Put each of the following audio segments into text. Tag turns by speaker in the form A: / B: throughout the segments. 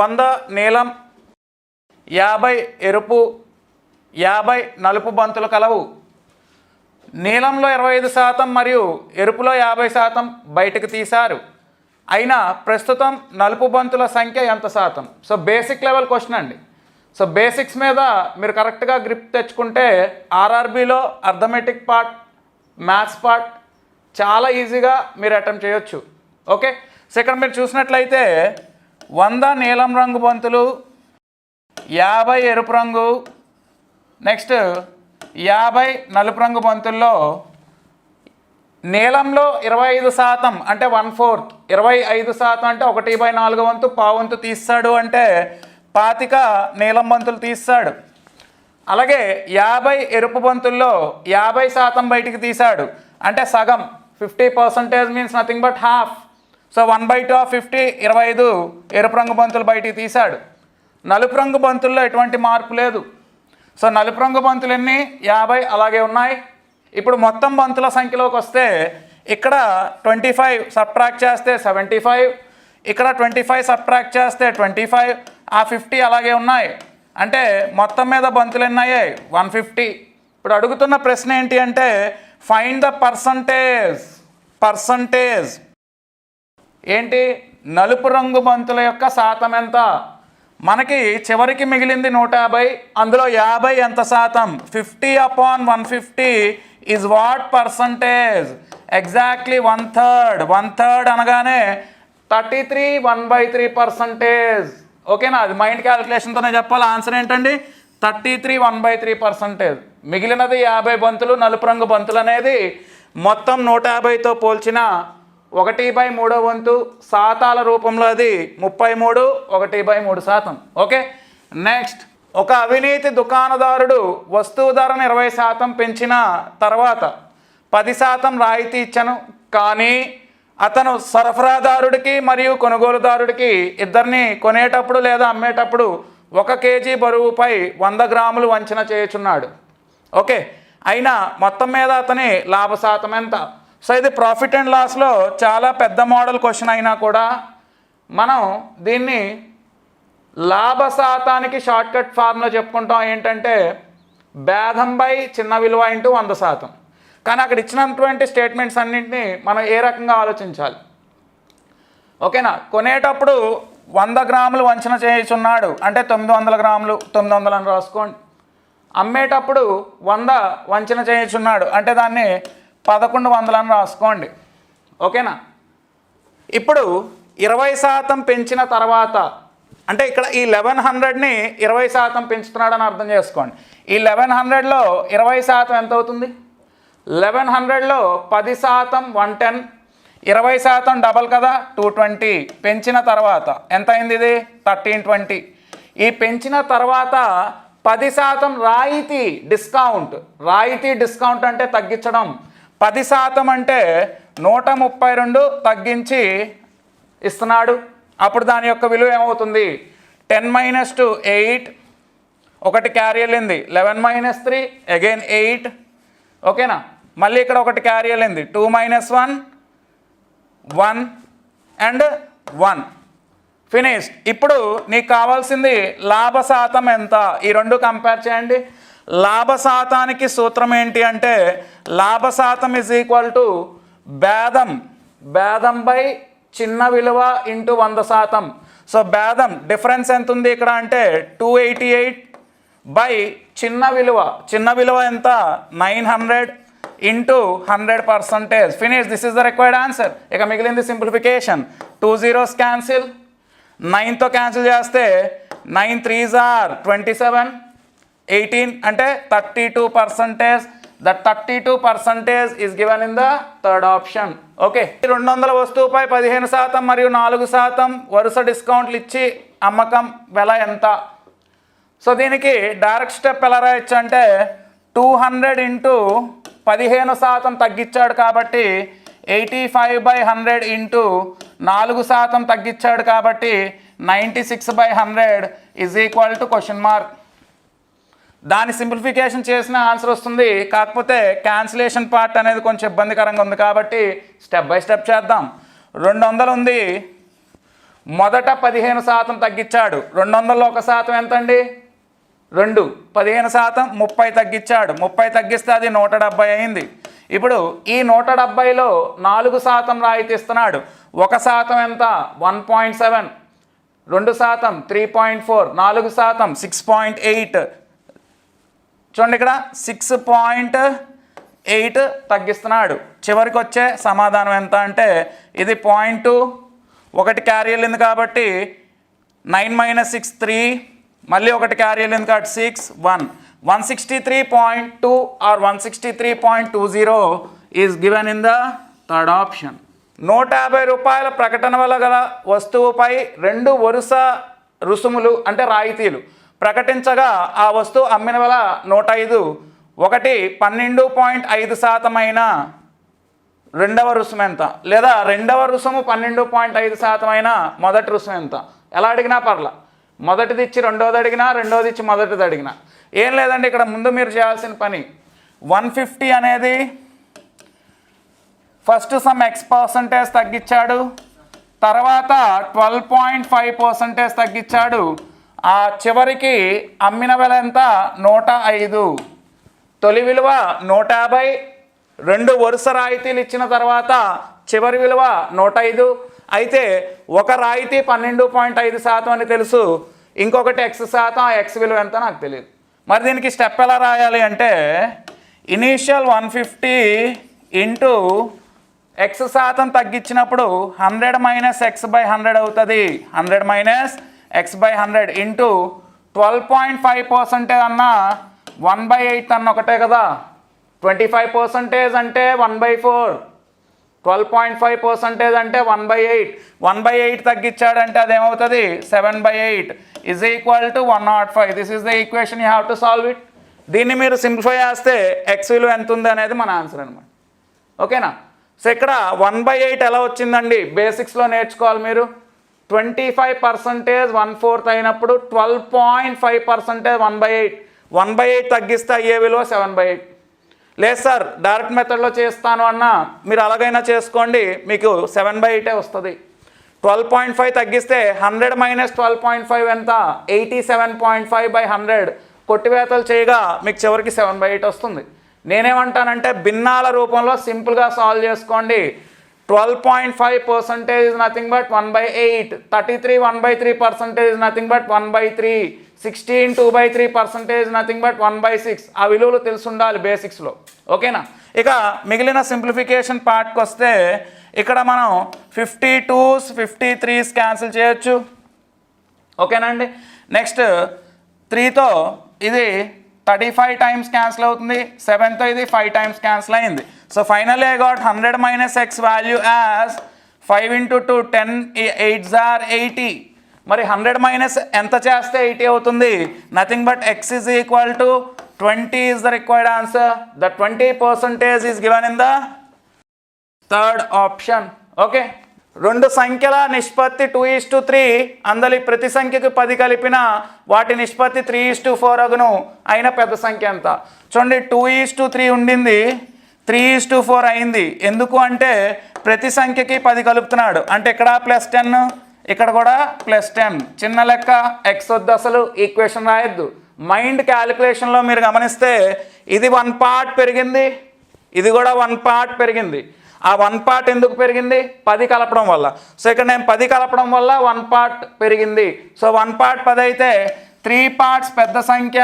A: వంద నీలం యాభై ఎరుపు యాభై నలుపు బంతులు కలవు. నీలంలో ఇరవై ఐదు శాతం మరియు ఎరుపులో యాభై శాతం బయటకు తీశారు. అయినా ప్రస్తుతం నలుపు బంతుల సంఖ్య ఎంత శాతం? సో బేసిక్ లెవెల్ క్వశ్చన్ అండి. సో బేసిక్స్ మీద మీరు కరెక్ట్గా గ్రిప్ తెచ్చుకుంటే ఆర్ఆర్బీలో అర్థమెటిక్ పార్ట్ మ్యాథ్స్ పార్ట్ చాలా ఈజీగా మీరు అటెంప్ట్ చేయొచ్చు. ఓకే? సో ఇక్కడ మీరు చూసినట్లయితే వంద నీలం రంగు బంతులు యాభై ఎరుపు రంగు. నెక్స్ట్ యాభై నలుపు రంగు బంతుల్లో నీలంలో ఇరవై ఐదు శాతం అంటే వన్ ఫోర్త్. ఇరవై ఐదు శాతం అంటే ఒకటి బై నాలుగు వంతు పావంతు తీస్తాడు అంటే పాతిక నీలం బంతులు తీస్తాడు. అలాగే యాభై ఎరుపు బంతుల్లో యాభై శాతం బయటికి తీశాడు. అంటే సగం fifty percentage means nothing but half so one by two of fifty ఇరవై ఐదు ఎరుపు రంగు బంతులు బయటికి తీశాడు. నలుపు రంగు బంతుల్లో ఎటువంటి మార్పు లేదు. సో నలుపు రంగు బంతులు ఎన్ని? యాభై అలాగే ఉన్నాయి. ఇప్పుడు మొత్తం బంతుల సంఖ్యలోకి వస్తే ఇక్కడ ట్వంటీ ఫైవ్ సబ్ట్రాక్ట్ చేస్తే సెవెంటీ ఫైవ్ ఇక్కడ ట్వంటీ ఫైవ్ సబ్ట్రాక్ట్ చేస్తే ట్వంటీ ఫైవ్ ఆ ఫిఫ్టీ అలాగే ఉన్నాయి. అంటే మొత్తం మీద బంతులు ఎన్ని వన్ ఫిఫ్టీ. ఇప్పుడు అడుగుతున్న ప్రశ్న ఏంటి అంటే ఫైండ్ ద పర్సంటేజ్ పర్సంటేజ్ ఏంటి? నలుపు రంగు బంతుల యొక్క శాతం ఎంత? మనకి చివరికి మిగిలింది నూట యాభై అందులో యాభై ఎంత శాతం? Fifty upon one fifty is what percentage exactly one third one third అనగానే thirty three one by three percentage ఓకేనా అది మైండ్ క్యాలిక్యులేషన్తోనే చెప్పాలి. ఆన్సర్ ఏంటండి? Thirty three one by three percentage మిగిలినది యాభై బంతులు నలుపు రంగు బంతులు అనేది మొత్తం నూట యాభైతో పోల్చిన ఒకటి బై మూడో వంతు శాతాల రూపంలో అది ముప్పై మూడు ఒకటి బై మూడు శాతం. ఓకే? నెక్స్ట్ ఒక అవినీతి దుకాణదారుడు వస్తువు ధరను ఇరవై శాతం పెంచిన తర్వాత పది శాతం రాయితీ ఇచ్చను. కానీ అతను సరఫరాదారుడికి మరియు కొనుగోలుదారుడికి ఇద్దరిని కొనేటప్పుడు లేదా అమ్మేటప్పుడు ఒక కేజీ బరువుపై వంద గ్రాములు వంచన చేయుచున్నాడు. ఓకే? అయినా మొత్తం మీద అతని లాభ శాతం ఎంత? సో ఇది ప్రాఫిట్ అండ్ లాస్లో చాలా పెద్ద మోడల్ క్వశ్చన్ అయినా కూడా మనం దీన్ని లాభ శాతానికి షార్ట్కట్ ఫార్ములా చెప్పుకుంటాం ఏంటంటే భేదం బై చిన్న విలువ ఇంటూ వంద శాతం. కానీ అక్కడ ఇచ్చినటువంటి స్టేట్మెంట్స్ అన్నింటినీ మనం ఏ రకంగా ఆలోచించాలి? ఓకేనా? కొనేటప్పుడు వంద గ్రాములు వంచన చేయుచున్నాడు. అంటే తొమ్మిది వందల గ్రాములు తొమ్మిది వందలు అని రాసుకోండి. అమ్మేటప్పుడు వంద వంచన చేయుచున్నాడు. అంటే దాన్ని పదకొండు వందలని రాసుకోండి. ఓకేనా? ఇప్పుడు ఇరవై శాతం పెంచిన తర్వాత అంటే ఇక్కడ ఈ లెవెన్ హండ్రెడ్ని ఇరవై శాతం పెంచుతున్నాడని అర్థం చేసుకోండి. ఈ లెవెన్ హండ్రెడ్లో ఇరవై శాతం ఎంత అవుతుంది? లెవెన్ హండ్రెడ్లో పది శాతం వన్ టెన్ ఇరవై శాతం డబల్ కదా టూ ట్వంటీ పెంచిన తర్వాత ఎంత అయింది ఇది? థర్టీన్ ట్వంటీ ఈ పెంచిన తర్వాత పది శాతం రాయితీ డిస్కౌంట్ రాయితీ డిస్కౌంట్ అంటే తగ్గించడం పది శాతం అంటే నూట ముప్పై రెండు తగ్గించి ఇస్తున్నాడు. అప్పుడు దాని యొక్క విలువ ఏమవుతుంది? Ten minus two eight. ఒకటి క్యారీ వెళ్ళింది. Eleven minus three again eight. ఓకేనా? మళ్ళీ ఇక్కడ ఒకటి క్యారీ వెళ్ళింది. Two minus one one and one. Finish ఇప్పుడు నీకు కావాల్సింది లాభ శాతం ఎంత? ఈ రెండు కంపేర్ చేయండి. లాభశాతానికి సూత్రం ఏంటి అంటే లాభశాతం ఇజ్ ఈక్వల్ టు భేదం. భేదం బై చిన్న విలువ ఇంటూ వంద శాతం. సో భేదం డిఫరెన్స్ ఎంత ఉంది ఇక్కడ అంటే టూ ఎయిటీ ఎయిట్ బై చిన్న విలువ. చిన్న విలువ ఎంత? Nine hundred into hundred percentage finish this is the required answer ఇక మిగిలింది సింప్లిఫికేషన్ టూ జీరోస్ క్యాన్సిల్ నైన్తో క్యాన్సిల్ చేస్తే nine threes are twenty seven eighteen అంటే thirty two percentage the thirty two percentage is given in the third option okay రెండు వందల వస్తువుపై పదిహేను శాతం మరియు నాలుగు శాతం వరుస డిస్కౌంట్లు ఇచ్చి అమ్మకం వెల ఎంత? సో దీనికి డైరెక్ట్ స్టెప్ ఎలా రాయొచ్చు అంటే టూ హండ్రెడ్ ఇంటూ పదిహేను శాతం తగ్గించాడు కాబట్టి eighty five by hundred into నాలుగు శాతం తగ్గించాడు కాబట్టి ninety six by hundred is equal to question mark దాని సింప్లిఫికేషన్ చేసిన ఆన్సర్ వస్తుంది. కాకపోతే క్యాన్సిలేషన్ పార్ట్ అనేది కొంచెం ఇబ్బందికరంగా ఉంది కాబట్టి స్టెప్ బై స్టెప్ చేద్దాం. రెండు వందలు ఉంది. మొదట పదిహేను శాతం తగ్గించాడు. రెండు వందల్లో ఒక శాతం ఎంతండి? రెండు. పదిహేను శాతం ముప్పై తగ్గించాడు. ముప్పై తగ్గిస్తే అది నూట డెబ్బై అయింది. ఇప్పుడు ఈ నూట డెబ్బైలో నాలుగు శాతం రాయితీ ఇస్తున్నాడు. ఒక శాతం ఎంత? One point seven. రెండు శాతం త్రీ పాయింట్ ఫోర్. నాలుగు శాతం సిక్స్ పాయింట్ ఎయిట్. చూడండి ఇక్కడ సిక్స్ పాయింట్ ఎయిట్ తగ్గిస్తున్నాడు. చివరికి వచ్చే సమాధానం ఎంత అంటే ఇది పాయింట్ టూ. ఒకటి క్యారీ వెళ్ళింది కాబట్టి నైన్ మైనస్ సిక్స్ త్రీ మళ్ళీ ఒకటి క్యారీ వెళ్ళింది కాబట్టి six one. One sixty three point two or one sixty three point two zero is given in the third option నూట యాభై రూపాయల ప్రకటన వల్ల గల వస్తువుపై రెండు వరుస రుసుములు అంటే రాయితీలు. ప్రకటించగా ఆ వస్తువు అమ్మిన వల్ల నూట ఐదు ఒకటి పన్నెండు పాయింట్ ఐదు శాతమైన రెండవ రుసుము ఎంత? లేదా రెండవ రుసుము పన్నెండు పాయింట్ ఐదు శాతం అయినా మొదటి రుసుము ఎంత? ఎలా అడిగినా పర్లా. మొదటిది ఇచ్చి రెండోది అడిగినా రెండోది ఇచ్చి మొదటిది అడిగినా. ఏం లేదండి ఇక్కడ ముందు మీరు చేయాల్సిన పని. వన్ ఫిఫ్టీ అనేది ఫస్ట్ సమ్ ఎక్స్ పర్సంటేజ్ తగ్గించాడు. తర్వాత ట్వెల్వ్ పాయింట్ ఫైవ్ పర్సంటేజ్ తగ్గించాడు. ఆ చివరికి అమ్మిన వెల ఎంత? నూట ఐదు. తొలి విలువ నూట యాభై. రెండు వరుస రాయితీలు ఇచ్చిన తర్వాత చివరి విలువ నూట ఐదు. అయితే ఒక రాయితీ పన్నెండు పాయింట్ ఐదు శాతం అని తెలుసు. ఇంకొకటి ఎక్స్ శాతం ఆ ఎక్స్ విలువ ఎంత నాకు తెలియదు. మరి దీనికి స్టెప్ ఎలా రాయాలి అంటే initial one fifty into x శాతం తగ్గించినప్పుడు hundred minus x by hundred అవుతుంది. Hundred minus x by hundred into twelve point five percentage అన్న వన్ బై ఎయిట్ అన్న ఒకటే కదా. ట్వంటీ ఫైవ్ పర్సెంటేజ్ అంటే one by four twelve point five percentage అంటే one by eight one by eight తగ్గించాడంటే అదేమవుతుంది? Seven by eight is equal to one naught five this is the equation you have to solve it దీన్ని మీరు simplify చేస్తే X విలువ ఎంత ఉంది అనేది మన answer అనమాట ఓకేనా సో ఇక్కడ వన్ బై ఎయిట్ ఎలా వచ్చిందండి? బేసిక్స్లో నేర్చుకోవాలి మీరు. Twenty five percentage one fourth అయినప్పుడు twelve point five percentage one by eight. One by eight తగ్గిస్తే అయ్యే విలువ? Seven by eight. లేదు సార్ డైరెక్ట్ మెథడ్లో చేస్తాను అన్నా మీరు అలాగైనా చేసుకోండి మీకు సెవెన్ బై ఎయిటే వస్తుంది. ట్వెల్వ్ పాయింట్ ఫైవ్ తగ్గిస్తే hundred minus twelve point five ఎంత? Eighty seven point five by hundred. కొట్టివేతలు చేయగా మీకు చివరికి సెవెన్ బై ఎయిట్ వస్తుంది. నేనేమంటానంటే భిన్నాల రూపంలో సింపుల్గా సాల్వ్ చేసుకోండి. Twelve point five percentage is nothing but one by eight thirty three one by three percentage nothing but one by three sixteen two by three percentage nothing but one by six ఆ విలువలు తెలుసుండాలి బేసిక్స్లో ఓకేనా? ఇక మిగిలిన simplification పార్ట్కి వస్తే ఇక్కడ మనం fifty twos fifty threes cancel చేయొచ్చు. ఓకేనండి నెక్స్ట్ త్రీతో ఇది థర్టీ ఫైవ్ టైమ్స్ క్యాన్సిల్ అవుతుంది సెవెన్తో ఇది ఫైవ్ టైమ్స్ క్యాన్సిల్ అయింది. So final a got hundred minus x value as five into two ten eight jar eighty మరి హండ్రెడ్ మైనస్ ఎంత చేస్తే ఎయిటీ అవుతుంది? Nothing but x is equal to twenty is the required answer the twenty percentage is given in the third option okay రెండు సంఖ్యల నిష్పత్తి two is to three అందలి ప్రతి సంఖ్యకు పది కలిపిన వాటి నిష్పత్తి త్రీ ఈస్ టు ఫోర్ అగును. అయిన పెద్ద సంఖ్య ఎంత చూడండి టూ ఈస్ టు త్రీ ఉండింది త్రీ ఈస్ టు ఫోర్ అయింది. ఎందుకు అంటే ప్రతి సంఖ్యకి పది కలుపుతున్నాడు. అంటే ఇక్కడ ప్లస్ టెన్ ఇక్కడ కూడా ప్లస్ టెన్ చిన్న లెక్క ఎక్స్ వద్దు అసలు ఈక్వేషన్ రాయొద్దు. మైండ్ క్యాలిక్యులేషన్లో మీరు గమనిస్తే ఇది వన్ పార్ట్ పెరిగింది ఇది కూడా వన్ పార్ట్ పెరిగింది. ఆ వన్ పార్ట్ ఎందుకు పెరిగింది? పది కలపడం వల్ల. సో ఇక్కడ నేను పది కలపడం వల్ల వన్ పార్ట్ పెరిగింది. సో వన్ పార్ట్ పది అయితే త్రీ పార్ట్స్ పెద్ద సంఖ్య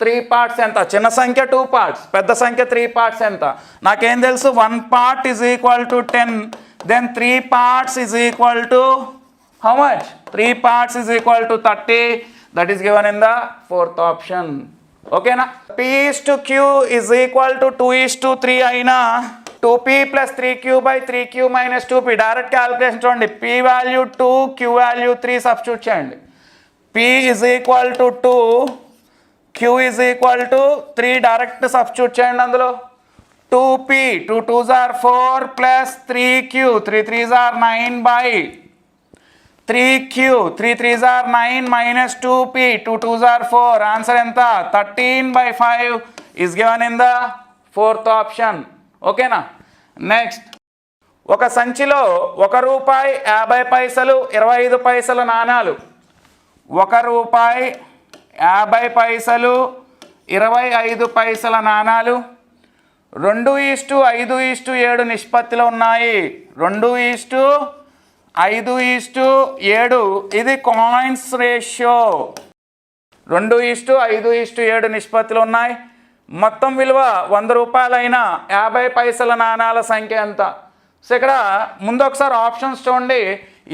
A: త్రీ పార్ట్స్ ఎంత? చిన్న సంఖ్య టూ పార్ట్స్ పెద్ద సంఖ్య త్రీ పార్ట్స్ ఎంత? నాకేం తెలుసు? One part is equal to ten then three parts is equal to how much three parts is equal to thirty that is given in the fourth option ఓకేనా P is to Q is equal to two is to three అయినా two P plus three Q by three Q minus two P direct calculation చూడండి. P value two Q value three substitute చేయండి. P is equal to two Q is equal to three direct substitute చేయండి అందులో. Two P two two jar four plus three Q three three jar nine by three Q three three jar nine minus two P two two jar four answer ఎంత? Thirteen by five is given in the fourth option ఓకేనా? Next ఒక సంచిలో ఒక రూపాయి యాభై పైసలు ఇరవై ఐదు పైసల నాణాలు. ఒక రూపాయి యాభై పైసలు ఇరవై ఐదు పైసల నాణాలు. రెండు ఈస్టు ఐదు ఈస్టు ఏడు నిష్పత్తిలో ఉన్నాయి. రెండు ఈస్టు ఐదు ఈస్టు ఏడు. ఇది కాయిన్స్ రేషియో రెండు ఈస్టు ఐదు ఈస్టు ఏడు నిష్పత్తిలో ఉన్నాయి. మొత్తం విలువ వంద రూపాయలైన యాభై పైసల నాణాల సంఖ్య ఎంత? సో ఇక్కడ ముందు ఒకసారి ఆప్షన్స్ చూడండి.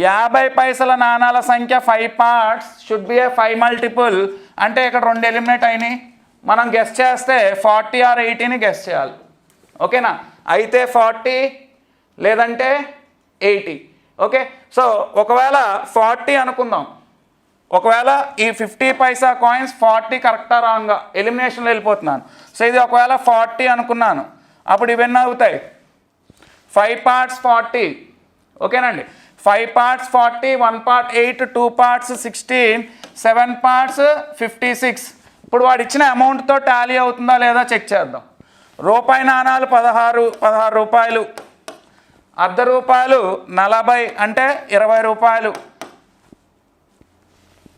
A: యాభై పైసల నాణాల సంఖ్య five parts should be a five multiple అంటే ఇక్కడ రెండు ఎలిమినేట్ అయినాయి. మనం గెస్ చేస్తే ఫార్టీ ఆర్ ఎయిటీని గెస్ చేయాలి. ఓకేనా? అయితే ఫార్టీ లేదంటే ఎయిటీ ఓకే? సో ఒకవేళ ఫార్టీ అనుకుందాం. ఒకవేళ ఈ ఫిఫ్టీ పైసా కాయిన్స్ ఫార్టీ కరెక్టా రాంగా ఎలిమినేషన్లో వెళ్ళిపోతున్నాను. సో ఇది ఒకవేళ ఫార్టీ అనుకున్నాను అప్పుడు ఇవన్నీ అవుతాయి. ఫైవ్ పార్ట్స్ ఫార్టీ ఓకేనండి? Five parts forty one part eight two parts sixteen seven parts fifty six ఇప్పుడు వాడు ఇచ్చిన అమౌంట్తో టాలీ అవుతుందా లేదా చెక్ చేద్దాం. రూపాయి నాణాలు పదహారు పదహారు రూపాయలు. అర్ధ రూపాయలు నలభై అంటే ఇరవై రూపాయలు.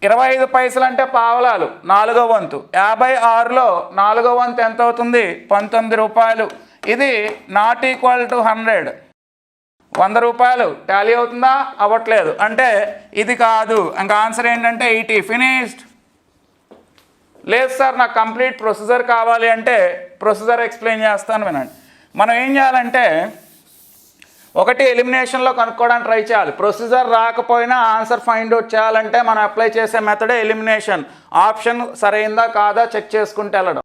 A: ఇరవై ఐదు పైసలు అంటే పావలాలు నాలుగో వంతు. యాభై ఆరులో నాలుగో వంతు ఎంత అవుతుంది పంతొమ్మిది రూపాయలు. ఇది నాట్ ఈక్వల్ టు హండ్రెడ్ వంద రూపాయలు. టాలీ అవుతుందా? అవ్వట్లేదు. అంటే ఇది కాదు. ఇంకా ఆన్సర్ ఏంటంటే ఎయిటీ ఫినిష్డ్ లేదు సార్ నాకు కంప్లీట్ ప్రొసీజర్ కావాలి అంటే ప్రొసీజర్ ఎక్స్ప్లెయిన్ చేస్తాను వినండి. మనం ఏం చేయాలంటే ఒకటి ఎలిమినేషన్లో కనుక్కోవడానికి ట్రై చేయాలి. ప్రొసీజర్ రాకపోయినా ఆన్సర్ ఫైండ్ అవుట్ చేయాలంటే మనం అప్లై చేసే మెథడే ఎలిమినేషన్. ఆప్షన్ సరైందా కాదా చెక్ చేసుకుంటూ వెళ్ళడం.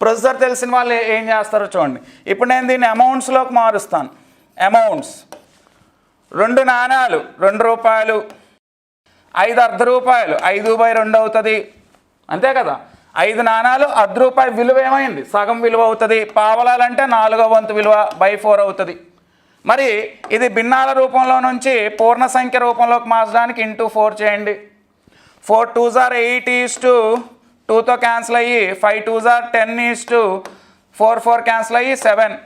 A: ప్రొసీజర్ తెలిసిన వాళ్ళు ఏం చేస్తారో చూడండి. ఇప్పుడు నేను దీన్ని అమౌంట్స్లోకి మారుస్తాను. అమౌంట్స్. రెండు నాణాలు రెండు రూపాయలు. ఐదు అర్ధ రూపాయలు. ఐదు బై రెండు అవుతుంది. అంతే కదా? ఐదు నాణాలు అర్ధ రూపాయి విలువ ఏమైంది? సగం విలువ అవుతుంది. పావలాలంటే నాలుగో వంతు విలువ బై ఫోర్ అవుతుంది. మరి ఇది భిన్నాల రూపంలో నుంచి పూర్ణ సంఖ్య రూపంలోకి మార్చడానికి ఇంటూ ఫోర్ చేయండి. Four two jar eight is to టూతో క్యాన్సిల్ అయ్యి five two jar ten is to four four cancel అయ్యి సెవెన్.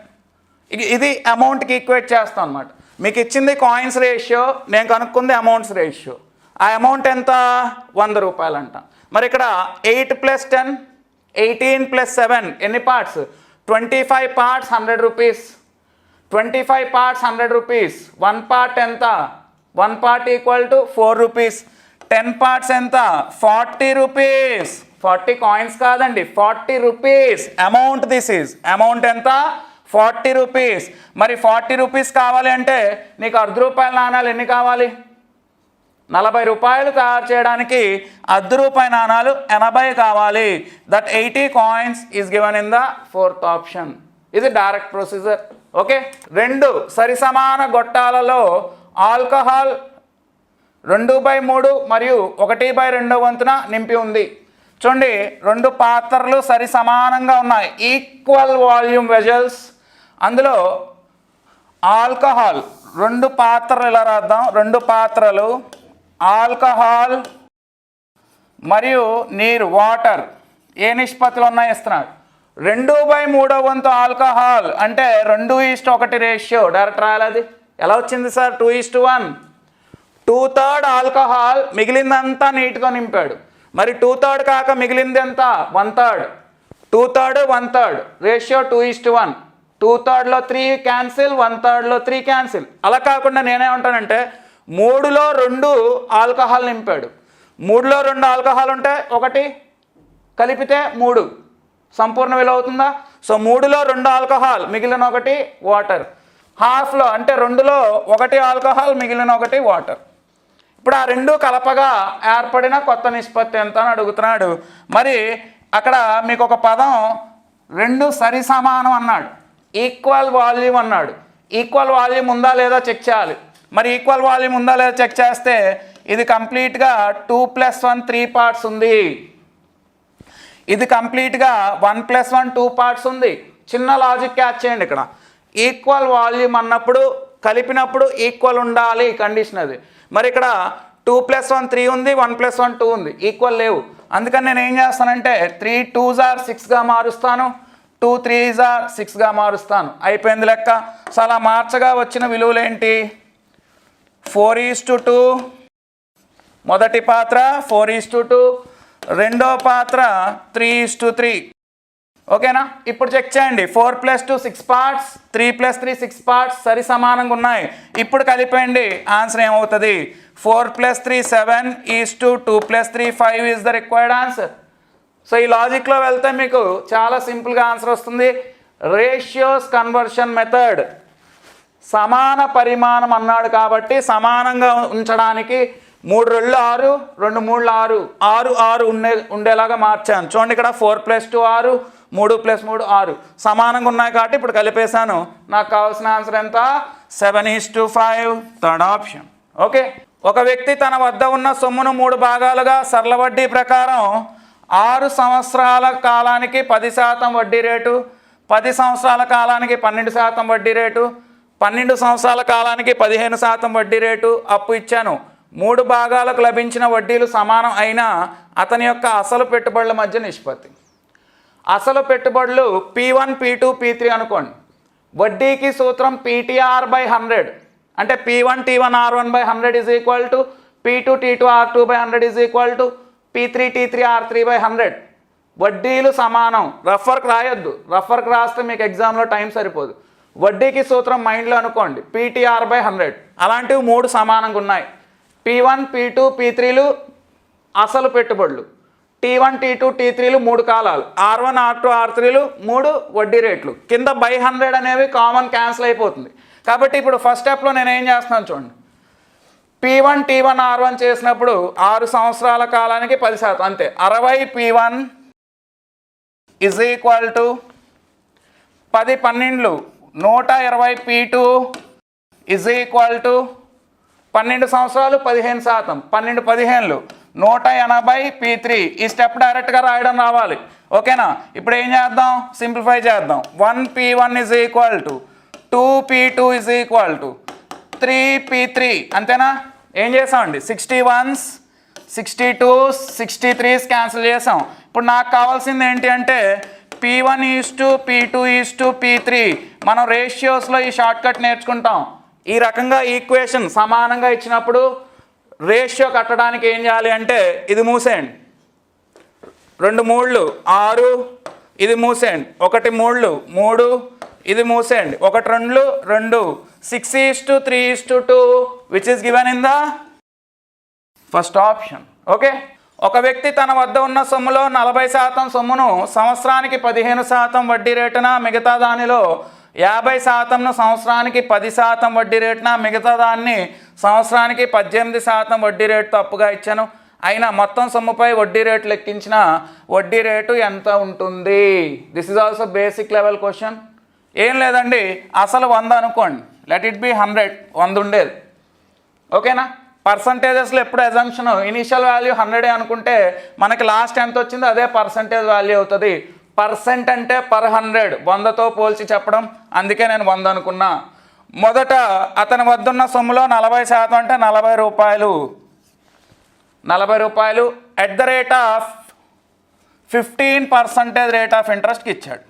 A: ఇది అమౌంట్కి ఈక్వేట్ చేస్తాం అనమాట మీకు ఇచ్చింది కాయిన్స్ రేషియో నేను కనుక్కుంది అమౌంట్స్ రేషియో. ఆ అమౌంట్ ఎంత? వంద రూపాయలు అంట మరి ఇక్కడ eight plus ten eighteen plus seven ఎన్ని parts? Twenty five parts hundred rupees. Twenty five parts hundred rupees. One part ఎంత? One part equal to four rupees. Ten parts ఎంత? Forty rupees. ఫార్టీ కాయిన్స్ కాదండి forty rupees. Amount this is amount ఎంత? Forty rupees. మరి forty rupees కావాలి అంటే నీకు అర్ధ రూపాయల నాణాలు ఎన్ని కావాలి? నలభై రూపాయలు తయారు చేయడానికి అర్ధ రూపాయి నాణాలు ఎనభై కావాలి. That eighty coins is given in the fourth option ఇది డైరెక్ట్ ప్రొసీజర్ ఓకే? రెండు సరిసమాన గొట్టాలలో ఆల్కహాల్ రెండు బై మూడు మరియు ఒకటి బై రెండో వంతున నింపి ఉంది. చూడండి రెండు పాత్రలు సరి సమానంగా ఉన్నాయి. ఈక్వల్ వాల్యూమ్ వెజల్స్ అందులో ఆల్కహాల్ రెండు పాత్రలు ఇలా రాద్దాం? రెండు పాత్రలు ఆల్కహాల్ మరియు నీరు వాటర్ ఏ నిష్పత్తిలో ఉన్నాయి ఇస్తున్నాడు. రెండు బై మూడో వంతు ఆల్కహాల్ అంటే రెండు ఈస్ట్ ఒకటి రేషియో. డైరెక్ట్ రాయాలి అది. ఎలా వచ్చింది sir? Two is to one. Two third alcohol మిగిలిందంతా నీట్గా నింపాడు. మరి టూ థర్డ్ కాక మిగిలింది ఎంత? One third. Two third one third. Ratio two is to one. Two థర్డ్లో three cancel. One థర్డ్లో త్రీ క్యాన్సిల్. అలా కాకుండా నేనేమంటానంటే మూడులో రెండు ఆల్కహాల్ నింపాడు. మూడులో రెండు ఆల్కహాల్ ఉంటే ఒకటి కలిపితే మూడు. సంపూర్ణ విలువ అవుతుందా? సో మూడులో రెండు ఆల్కహాల్ మిగిలిన ఒకటి వాటర్. హాఫ్లో అంటే రెండులో ఒకటి ఆల్కహాల్ మిగిలిన ఒకటి వాటర్. ఇప్పుడు ఆ రెండు కలపగా ఏర్పడిన కొత్త నిష్పత్తి ఎంత అని అడుగుతున్నాడు. మరి అక్కడ మీకు ఒక పదం రెండు సరి సమానం అన్నాడు. ఈక్వల్ వాల్యూమ్ అన్నాడు. ఈక్వల్ వాల్యూమ్ ఉందా లేదా చెక్ చేయాలి. మరి ఈక్వల్ వాల్యూమ్ ఉందా లేదా చెక్ చేస్తే ఇది కంప్లీట్గా two plus one three parts ఉంది. ఇది కంప్లీట్గా one plus one two parts ఉంది. చిన్న లాజిక్ క్యాచ్ చేయండి ఇక్కడ. ఈక్వల్ వాల్యూమ్ అన్నప్పుడు కలిపినప్పుడు ఈక్వల్ ఉండాలి కండిషన్ అది. మరి ఇక్కడ టూ ప్లస్ వన్ త్రీ ఉంది వన్ ప్లస్ వన్ టూ ఉంది. ఈక్వల్ లేవు. అందుకని నేను ఏం చేస్తానంటే త్రీ టూ జార్ సిక్స్గా మారుస్తాను. టూ త్రీ జార్ సిక్స్గా మారుస్తాను. అయిపోయింది లెక్క. సో అలా మార్చగా వచ్చిన విలువలు ఏంటి? Four is to two. మొదటి పాత్ర ఫోర్ ఈస్ టు టూ. రెండో పాత్ర త్రీ ఇస్ టు త్రీ. ఓకేనా? ఇప్పుడు చెక్ చేయండి. Four plus two six parts. Three plus three six parts. సరి సమానంగా ఉన్నాయి. ఇప్పుడు కలిపేయండి. ఆన్సర్ ఏమవుతుంది? Four plus three seven is to two plus three five is the required answer. So ఈ లాజిక్లో వెళ్తే మీకు చాలా సింపుల్గా ఆన్సర్ వస్తుంది. Ratios conversion method. సమాన పరిమాణం అన్నాడు కాబట్టి సమానంగా ఉంచడానికి మూడు రెండు ఆరు రెండు మూడు ఆరు. ఆరు ఆరు ఉండే ఉండేలాగా మార్చాను. చూడండి ఇక్కడ ఫోర్ ప్లస్ టూ ఆరు మూడు ప్లస్ మూడు ఆరు. సమానంగా ఉన్నాయి కాబట్టి ఇప్పుడు కలిపేశాను. నాకు కావాల్సిన ఆన్సర్ ఎంత? Seven is to five. Third option. Okay? ఒక వ్యక్తి తన వద్ద ఉన్న సొమ్మును మూడు భాగాలుగా సరళ వడ్డీ ప్రకారం ఆరు సంవత్సరాల కాలానికి పది శాతం వడ్డీ రేటు పది సంవత్సరాల కాలానికి పన్నెండు శాతం వడ్డీ రేటు పన్నెండు సంవత్సరాల కాలానికి పదిహేను శాతం వడ్డీ రేటు అప్పు ఇచ్చాను. మూడు భాగాలకు లభించిన వడ్డీలు సమానం అయినా అతని యొక్క అసలు పెట్టుబడుల మధ్య నిష్పత్తి. అసలు పెట్టుబడులు P one P two P three అనుకోండి. వడ్డీకి సూత్రం పీటీఆర్ బై హండ్రెడ్ అంటే P one T one R one by hundred is equal to P two T two R two by hundred is equal to P three T three R three by hundred వడ్డీలు సమానం. రఫర్కి రాయొద్దు. రఫర్కి రాస్తే మీకు ఎగ్జామ్లో time సరిపోదు. వడ్డీకి సూత్రం మైండ్లో అనుకోండి పీటీఆర్ బై హండ్రెడ్ అలాంటివి మూడు సమానంగా ఉన్నాయి. P one P two P త్రీలు అసలు పెట్టుబడులు. T one T two T త్రీలు మూడు కాలాలు. R one R two R త్రీలు మూడు వడ్డీ రేట్లు. కింద బై హండ్రెడ్ అనేవి కామన్ క్యాన్సిల్ అయిపోతుంది. కాబట్టి ఇప్పుడు ఫస్ట్ స్టెప్లో నేను ఏం చేస్తున్నాను చూడండి. P one T one R one చేసినప్పుడు ఆరు సంవత్సరాల కాలానికి పది శాతం. అంతే. అరవై P one is equal to పది పన్నెండులు. నూట ఇరవై P two is equal to పన్నెండు సంవత్సరాలు పదిహేను శాతం. పన్నెండు పదిహేనులు. నూట ఎనభై పీ త్రీ ఈ స్టెప్ డైరెక్ట్గా రాయడం రావాలి. ఓకేనా? ఇప్పుడు ఏం చేద్దాం? సింప్లిఫై చేద్దాం. One P one is equal to two P two is equal to three P three అంతేనా? ఏం చేసామండి sixty ones sixty twos sixty threes cancel చేసాం. ఇప్పుడు నాకు కావాల్సింది ఏంటి అంటే P one is to P two is to P three మనం రేషియోస్లో ఈ షార్ట్కట్ నేర్చుకుంటాం. ఈ రకంగా ఈక్వేషన్ సమానంగా ఇచ్చినప్పుడు రేషియో కట్టడానికి ఏం చేయాలి అంటే ఇది మూసేయండి. రెండు మూళ్ళు ఆరు ఇది మూసేయండి. ఒకటి మూళ్ళు మూడు ఇది మూసేయండి. ఒకటి రెండు రెండు. Six is to three is to. Two which is given in the first option okay ఒక వ్యక్తి తన వద్ద ఉన్న సొమ్ములో నలభై శాతం సొమ్మును సంవత్సరానికి పదిహేను శాతం వడ్డీ రేటున మిగతా దానిలో యాభై శాతంను సంవత్సరానికి పది శాతం వడ్డీ రేటున మిగతా దాన్ని సంవత్సరానికి పద్దెనిమిది శాతం వడ్డీ రేటుతో అప్పుగా ఇచ్చాను. అయినా మొత్తం సొమ్ముపై వడ్డీ రేటు లెక్కించిన వడ్డీ రేటు ఎంత ఉంటుంది? This is also basic level question ఏం లేదండి అసలు వంద అనుకోండి. లెట్ ఇట్ బి హండ్రెడ్ వంద ఉండేది. ఓకేనా పర్సంటేజెస్లో ఎప్పుడు ఎజంప్షన్ ఇనీషియల్ వాల్యూ హండ్రెడే అనుకుంటే మనకి లాస్ట్ ఎంత వచ్చిందో అదే పర్సంటేజ్ వాల్యూ అవుతుంది. పర్సెంట్ అంటే పర్ హండ్రెడ్. వందతో పోల్చి చెప్పడం అందుకే నేను వంద అనుకున్నా. మొదట అతని వద్దున్న సొమ్ములో నలభై శాతం అంటే నలభై రూపాయలు. నలభై రూపాయలు at the rate of fifteen percentage rate of ఇంట్రెస్ట్కి ఇచ్చాడు.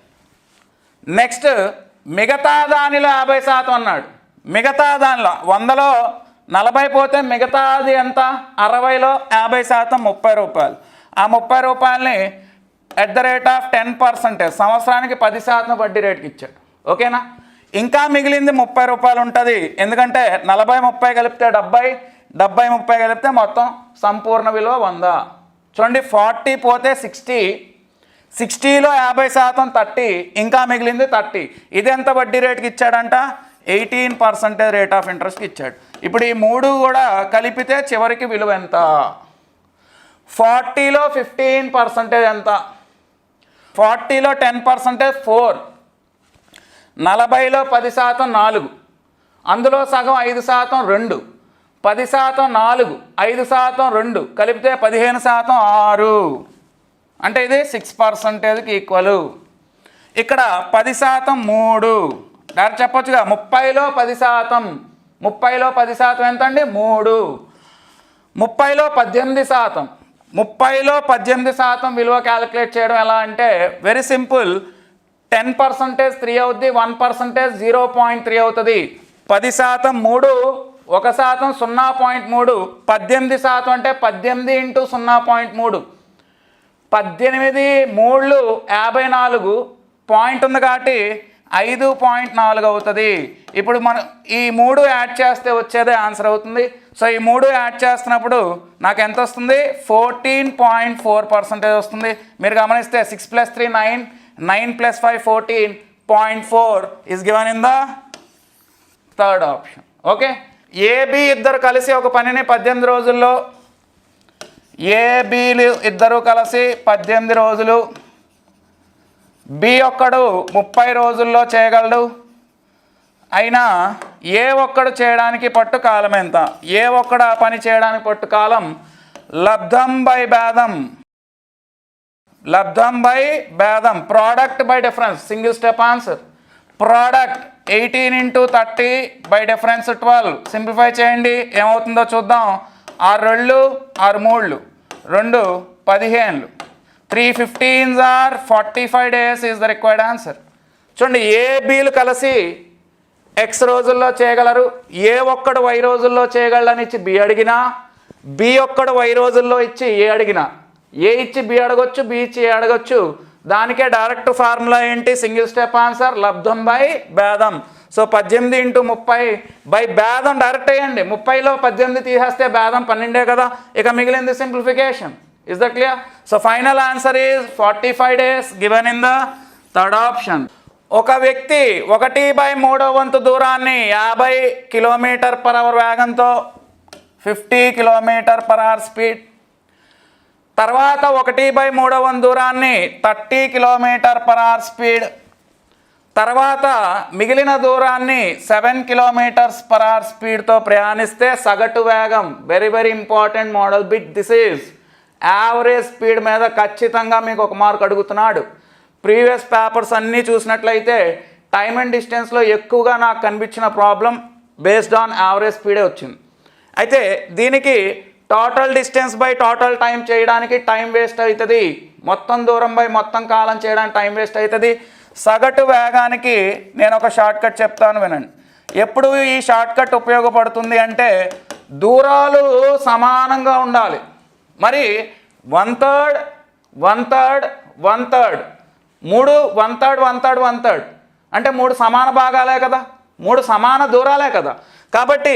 A: నెక్స్ట్ మిగతా దానిలో యాభై శాతం అన్నాడు. మిగతా దానిలో వందలో నలభై పోతే మిగతాది ఎంత? అరవైలో యాభై శాతం ముప్పై రూపాయలు. ఆ ముప్పై రూపాయలని at the rate of ten percentage సంవత్సరానికి పది శాతం వడ్డీ రేటుకి ఇచ్చాడు. ఓకేనా? ఇంకా మిగిలింది ముప్పై రూపాయలు ఉంటుంది. ఎందుకంటే నలభై ముప్పై కలిపితే డెబ్బై డెబ్బై ముప్పై కలిపితే మొత్తం సంపూర్ణ విలువ వంద. చూడండి ఫార్టీ పోతే సిక్స్టీ. సిక్స్టీలో యాభై శాతం థర్టీ ఇంకా మిగిలింది థర్టీ. ఇది ఎంత వడ్డీ రేట్కి ఇచ్చాడంట? ఎయిటీన్ పర్సెంటేజ్ రేట్ ఆఫ్ ఇంట్రెస్ట్కి ఇచ్చాడు. ఇప్పుడు ఈ మూడు కూడా కలిపితే చివరికి విలువ ఎంత? ఫార్టీలో ఫిఫ్టీన్ పర్సెంటేజ్ ఎంత? ఫార్టీలో టెన్ పర్సెంటేజ్ ఫోర్. నలభైలో పది శాతం నాలుగు. అందులో సగం ఐదు శాతం రెండు. పది శాతం నాలుగు ఐదు శాతం రెండు. కలిపితే పదిహేను శాతం ఆరు. అంటే ఇది సిక్స్ పర్సంటేజ్కి ఈక్వల్. ఇక్కడ పది శాతం మూడు. డైరెక్ట్ చెప్పొచ్చుగా ముప్పైలో పది శాతం. ముప్పైలో పది శాతం ఎంత అండి మూడు. ముప్పైలో పద్దెనిమిది శాతం. ముప్పైలో పద్దెనిమిది శాతం విలువ క్యాలిక్యులేట్ చేయడం ఎలా అంటే very simple ten percentage three అవుద్ది one percentage zero point three అవుతుంది. పది శాతం మూడు ఒక శాతం సున్నా పాయింట్ మూడు పద్దెనిమిది శాతం అంటే పద్దెనిమిది ఇంటూ సున్నా పాయింట్ మూడు. పద్దెనిమిది మూడు యాభై నాలుగు పాయింట్ ఉంది కాబట్టి ఐదు పాయింట్ నాలుగు అవుతుంది. ఇప్పుడు మనం ఈ మూడు యాడ్ చేస్తే వచ్చేదే ఆన్సర్ అవుతుంది. సో ఈ మూడు యాడ్ చేస్తున్నప్పుడు నాకు ఎంత వస్తుంది? ఫోర్టీన్ పాయింట్ ఫోర్ పర్సెంటేజ్ వస్తుంది. మీరు గమనిస్తే six plus three nine nine plus five fourteen point four is given in the third option okay A B ఇద్దరు కలిసి ఒక పనిని పద్దెనిమిది రోజుల్లో ఏబీలు ఇద్దరు కలిసి పద్దెనిమిది రోజులు బి ఒక్కడు ముప్పై రోజుల్లో చేయగలడు. అయినా ఏ ఒక్కడు చేయడానికి పట్టు కాలం ఎంత? ఏ ఒక్కడు ఆ పని చేయడానికి పట్టు కాలం లబ్ధం బై భేదం. లబ్ధం బై భేదం. Product by difference. Single step answer. Product eighteen into thirty by difference twelve. Simplify చేయండి. ఏమవుతుందో చూద్దాం. ఆరు రెండు ఆరు మూడు రెండు పదిహేనులు. Three fifteens or forty five days is the required answer. చూడండి ఏ బీలు కలిసి ఎక్స్ రోజుల్లో చేయగలరు ఏ ఒక్కడు వై రోజుల్లో చేయగలరని ఇచ్చి బి అడిగినా బి ఒక్కడు వై రోజుల్లో ఇచ్చి ఏ అడిగినా ఏ ఇచ్చి బి అడగొచ్చు బి ఇచ్చి ఏ అడగొచ్చు దానికే డైరెక్ట్ ఫార్ములా ఏంటి? సింగిల్ స్టెప్ ఆన్సర్ లబ్ధం బై భేదం. సో పద్దెనిమిది ఇంటూ ముప్పై బై భేదం డైరెక్ట్ అయ్యండి ముప్పైలో పద్దెనిమిది తీసేస్తే భేదం పన్నెండే కదా? ఇక మిగిలింది simplification is the clear so final answer is forty five days given in the third option ఒక వ్యక్తి ఒకటి బై మూడో వంతు దూరాన్ని యాభై కిలోమీటర్ పర్ అవర్ వేగంతో fifty kilometre per hour speed. తర్వాత ఒకటి బై మూడో వంతు దూరాన్ని thirty kilometre per hour speed. తర్వాత మిగిలిన దూరాన్ని సెవెన్ కిలోమీటర్స్ పర్ అవర్ స్పీడ్తో ప్రయాణిస్తే సగటు వేగం. Very very important model bit this is average speed మీద ఖచ్చితంగా మీకు ఒక మార్క్ అడుగుతున్నాడు. ప్రీవియస్ పేపర్స్ అన్నీ చూసినట్లయితే టైమ్ అండ్ డిస్టెన్స్లో ఎక్కువగా నాకు కనిపించిన ప్రాబ్లం బేస్డ్ ఆన్ యావరేజ్ స్పీడే వచ్చింది. అయితే దీనికి total distance by total time చేయడానికి టైం వేస్ట్ అవుతుంది. మొత్తం దూరం బై మొత్తం కాలం చేయడానికి టైం వేస్ట్ అవుతుంది. సగటు వేగానికి నేను ఒక షార్ట్ కట్ చెప్తాను వినండి. ఎప్పుడు ఈ షార్ట్ కట్ ఉపయోగపడుతుంది అంటే దూరాలు సమానంగా ఉండాలి. మరి one third one third one third మూడు one third one third one third అంటే మూడు సమాన భాగాలే కదా. మూడు సమాన దూరాలే కదా. కాబట్టి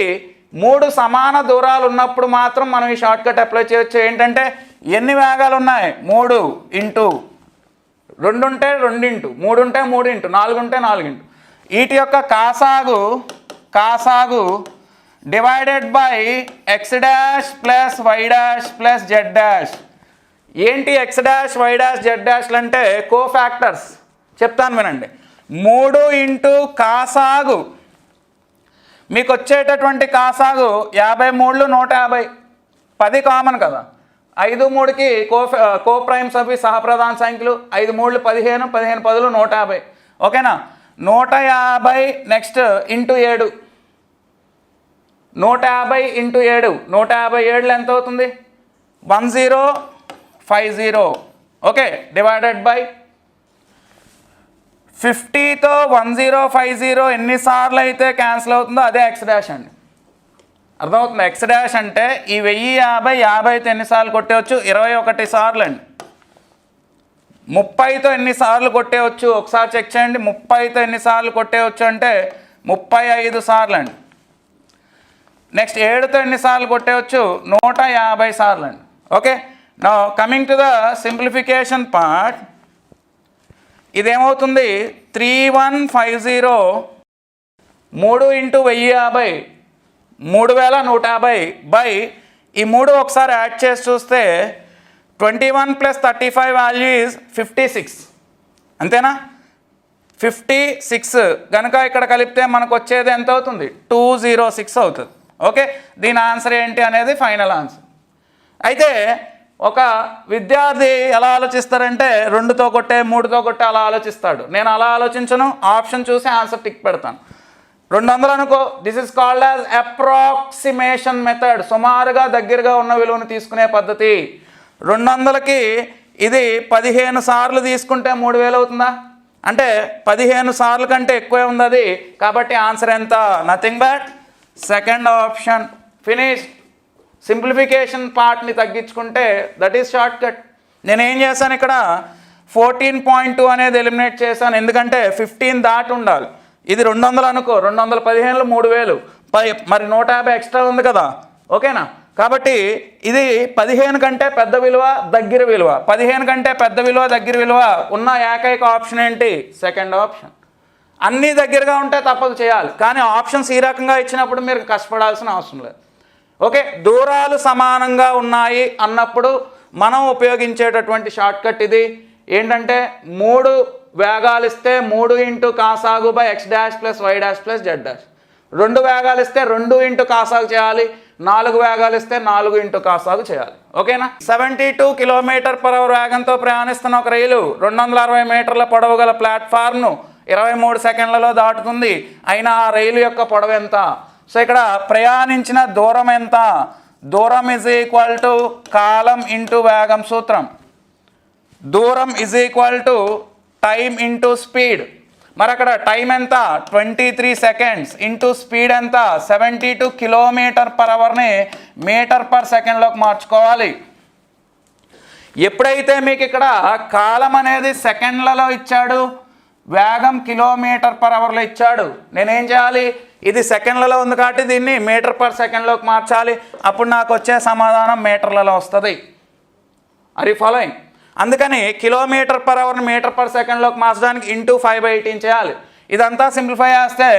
A: మూడు సమాన దూరాలు ఉన్నప్పుడు మాత్రం మనం ఈ షార్ట్ కట్ అప్లై చేయొచ్చు. ఏంటంటే ఎన్ని వేగాలు ఉన్నాయి? మూడు ఇంటూ రెండు ఉంటే రెండింటు మూడు ఉంటే ఇంటూ నాలుగు ఉంటే నాలుగింటు వీటి యొక్క కాసాగు కాసాగు divided by x dash plus y dash plus z dash ఏంటి x dash y dash z డాష్లు అంటే కో ఫ్యాక్టర్స్ చెప్తాను వినండి. మూడు ఇంటూ కాసాగు. మీకు వచ్చేటటువంటి కాసాగు యాభై మూడులు నూట యాభై. పది కామన్ కదా. ఐదు మూడుకి కో కో ప్రైమ్స్ అవి సహప్రధాన సంఖ్యలు. ఐదు మూడులు పదిహేను పదిహేను పదులు నూట యాభై. ఓకేనా? నూట యాభై నెక్స్ట్ ఇంటూ ఏడు. నూట యాభై ఇంటూ ఏడు. నూట యాభై ఏడులు ఎంత అవుతుంది? One zero five zero. Okay divided by ఫిఫ్టీతో one zero five zero ఎన్నిసార్లు అయితే క్యాన్సిల్ అవుతుందో అదే ఎక్స్ డాష్ అండి. అర్థమవుతుంది? ఎక్స్ డాష్ అంటే ఈ వెయ్యి యాభై యాభైతో ఎన్నిసార్లు కొట్టేవచ్చు ఇరవై ఒకటి సార్లు అండి ముప్పైతో ఎన్నిసార్లు కొట్టేవచ్చు ఒకసారి చెక్ చేయండి. ముప్పైతో ఎన్నిసార్లు కొట్టేవచ్చు అంటే ముప్పై ఐదు సార్లు అండి నెక్స్ట్ ఏడుతో ఎన్నిసార్లు కొట్టేవచ్చు నూట యాభై సార్లు అండి ఓకే? నా coming to the simplification part ఇదేమవుతుంది? Three one five zero మూడు ఇంటూ వెయ్యి యాభై మూడు వేల నూట యాభై బై ఈ మూడు ఒకసారి యాడ్ చేసి చూస్తే twenty one plus thirty five value is fifty six అంతేనా? ఫిఫ్టీ సిక్స్ కనుక ఇక్కడ కలిపితే మనకు వచ్చేది ఎంత అవుతుంది? టూ జీరో సిక్స్ అవుతుంది. ఓకే దీని ఆన్సర్ ఏంటి అనేది ఫైనల్ ఆన్సర్ అయితే ఒక విద్యార్థి ఎలా ఆలోచిస్తారంటే రెండుతో కొట్టే మూడుతో కొట్టే అలా ఆలోచిస్తాడు. నేను అలా ఆలోచించను ఆప్షన్ చూసి ఆన్సర్ టిక్ పెడతాను. రెండు వందలు అనుకో this is called as approximation method సుమారుగా దగ్గరగా ఉన్న విలువను తీసుకునే పద్ధతి. రెండు వందలకి ఇది పదిహేను సార్లు తీసుకుంటే మూడు వేలు అవుతుందా? అంటే పదిహేను సార్లు కంటే ఎక్కువే ఉంది అది. కాబట్టి ఆన్సర్ ఎంత? Nothing but second option finish simplification పార్ట్ని తగ్గించుకుంటే దట్ ఈస్ షార్ట్ కట్ నేనేం చేశాను ఇక్కడ? ఫోర్టీన్ పాయింట్ టూ అనేది ఎలిమినేట్ చేశాను. ఎందుకంటే ఫిఫ్టీన్ దాటి ఉండాలి. ఇది రెండు వందలు అనుకో. రెండు వందల పదిహేనులు మూడు వేలు. పై మరి నూట యాభై ఎక్స్ట్రా ఉంది కదా. ఓకేనా? కాబట్టి ఇది పదిహేను కంటే పెద్ద విలువ దగ్గర విలువ. పదిహేను కంటే పెద్ద విలువ దగ్గర విలువ ఉన్న ఏకైక ఆప్షన్ ఏంటి? Second option. అన్నీ దగ్గరగా ఉంటే తప్పదు చేయాలి. కానీ ఆప్షన్స్ ఈ రకంగా ఇచ్చినప్పుడు మీరు కష్టపడాల్సిన అవసరం లేదు. ఓకే దూరాలు సమానంగా ఉన్నాయి అన్నప్పుడు మనం ఉపయోగించేటటువంటి షార్ట్కట్ ఇది. ఏంటంటే మూడు వేగాలు ఇస్తే మూడు into కాసాగు by x dash plus y dash plus z dash. రెండు వేగాలు ఇస్తే రెండు ఇంటూ కాసాగు చేయాలి. నాలుగు వేగాలు ఇస్తే నాలుగు ఇంటూ కాసాగు చేయాలి. ఓకేనా? Seventy two kilometre per hour వేగంతో ప్రయాణిస్తున్న ఒక రైలు రెండు వందల అరవై మీటర్ల పొడవు గల ప్లాట్ఫామ్ను ఇరవై మూడు సెకండ్లలో దాటుతుంది. అయినా ఆ రైలు యొక్క పొడవు ఎంత? సో ఇక్కడ ప్రయాణించిన దూరం ఎంత? దూరం ఇజ్ ఈక్వల్ టు కాలం ఇంటూ వేగం సూత్రం. దూరం is equal to time into speed మరి అక్కడ టైం ఎంత? Twenty three seconds into speed ఎంత సెవెంటీ టూ కిలోమీటర్ పర్ అవర్ని మీటర్ పర్ సెకండ్లోకి మార్చుకోవాలి. ఎప్పుడైతే మీకు ఇక్కడ కాలం అనేది సెకండ్లలో ఇచ్చాడు వేగం కిలోమీటర్ పర్ అవర్లో ఇచ్చాడు నేనేం చేయాలి? ఇది సెకండ్లలో ఉంది కాబట్టి దీన్ని మీటర్ పర్ సెకండ్లోకి మార్చాలి. అప్పుడు నాకు వచ్చే సమాధానం మీటర్లలో వస్తుంది. అరి ఫాలోయింగ్ అందుకని కిలోమీటర్ పర్ అవర్ని మీటర్ పర్ సెకండ్లోకి మార్చడానికి ఇంటూ ఫైవ్ బై ఎయిటీన్ చేయాలి. ఇదంతా సింప్లిఫై చేస్తే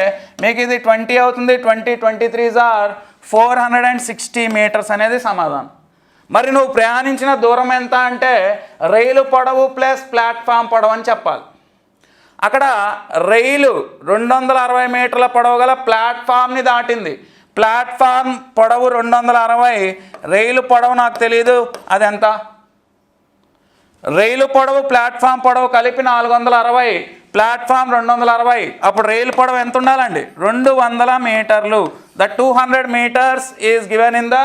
A: మీకు ఇది ట్వంటీ అవుతుంది. Twenty twenty three or four hundred and sixty metres అనేది సమాధానం. మరి నువ్వు ప్రయాణించిన దూరం ఎంత అంటే రైలు పొడవు ప్లస్ ప్లాట్ఫామ్ పొడవు అని చెప్పాలి. అక్కడ రైలు రెండు వందల అరవై మీటర్ల పొడవు గల ప్లాట్ఫామ్ని దాటింది. ప్లాట్ఫామ్ పొడవు రెండు వందల అరవై రైలు పొడవు నాకు తెలియదు అది ఎంత రైలు పొడవు ప్లాట్ఫామ్ పొడవు కలిపి నాలుగు వందల అరవై ప్లాట్ఫామ్ రెండు వందల అరవై అప్పుడు రైలు పొడవు ఎంత ఉండాలండి రెండు వందల మీటర్లు. The two hundred metres is given in the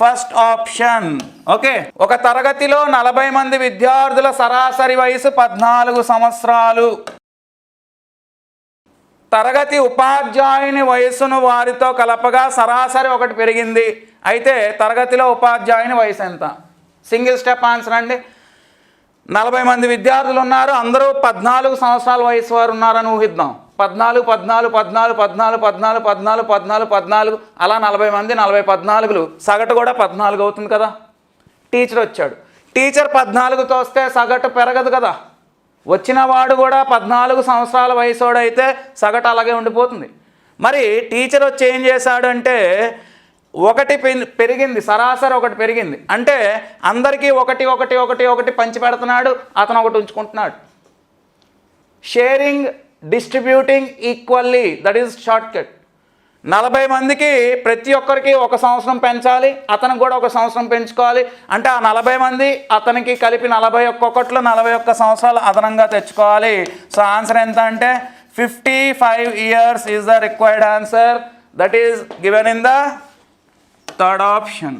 A: first option. Okay? ఒక తరగతిలో నలభై మంది విద్యార్థుల సరాసరి వయసు పద్నాలుగు సంవత్సరాలు. తరగతి ఉపాధ్యాయుని వయసును వారితో కలపగా సరాసరి ఒకటి పెరిగింది. అయితే తరగతిలో ఉపాధ్యాయుని వయసు ఎంత? సింగిల్ స్టెప్ ఆన్సర్ అండి. నలభై మంది విద్యార్థులు ఉన్నారు. అందరూ పద్నాలుగు సంవత్సరాల వయసు వారు ఉన్నారని ఊహిద్దాం. పద్నాలుగు పద్నాలుగు పద్నాలుగు పద్నాలుగు పద్నాలుగు పద్నాలుగు పద్నాలుగు పద్నాలుగు అలా నలభై మంది నలభై పద్నాలుగులు. సగటు కూడా పద్నాలుగు అవుతుంది కదా. టీచర్ వచ్చాడు. టీచర్ పద్నాలుగుతో వస్తే సగటు పెరగదు కదా. వచ్చినవాడు కూడా పద్నాలుగు సంవత్సరాల వయసుడైతే సగటు అలాగే ఉండిపోతుంది. మరి టీచర్ వచ్చి ఏం చేశాడు అంటే ఒకటి పెరిగింది సరాసరి ఒకటి పెరిగింది. అంటే అందరికీ ఒకటి ఒకటి ఒకటి ఒకటి పంచి పెడుతున్నాడు అతను ఒకటి ఉంచుకుంటున్నాడు. Sharing distributing equally that is short cut నలభై మందికి ప్రతి ఒక్కరికి ఒక సంవత్సరం పెంచాలి అతనికి కూడా ఒక సంవత్సరం పెంచుకోవాలి. అంటే ఆ నలభై మంది అతనికి కలిపి నలభై ఒక్కొక్కట్లో నలభై ఒక్క సంవత్సరాలు అదనంగా తెచ్చుకోవాలి. సో ఆన్సర్ ఎంత అంటే fifty five years is the required answer that is given in the third option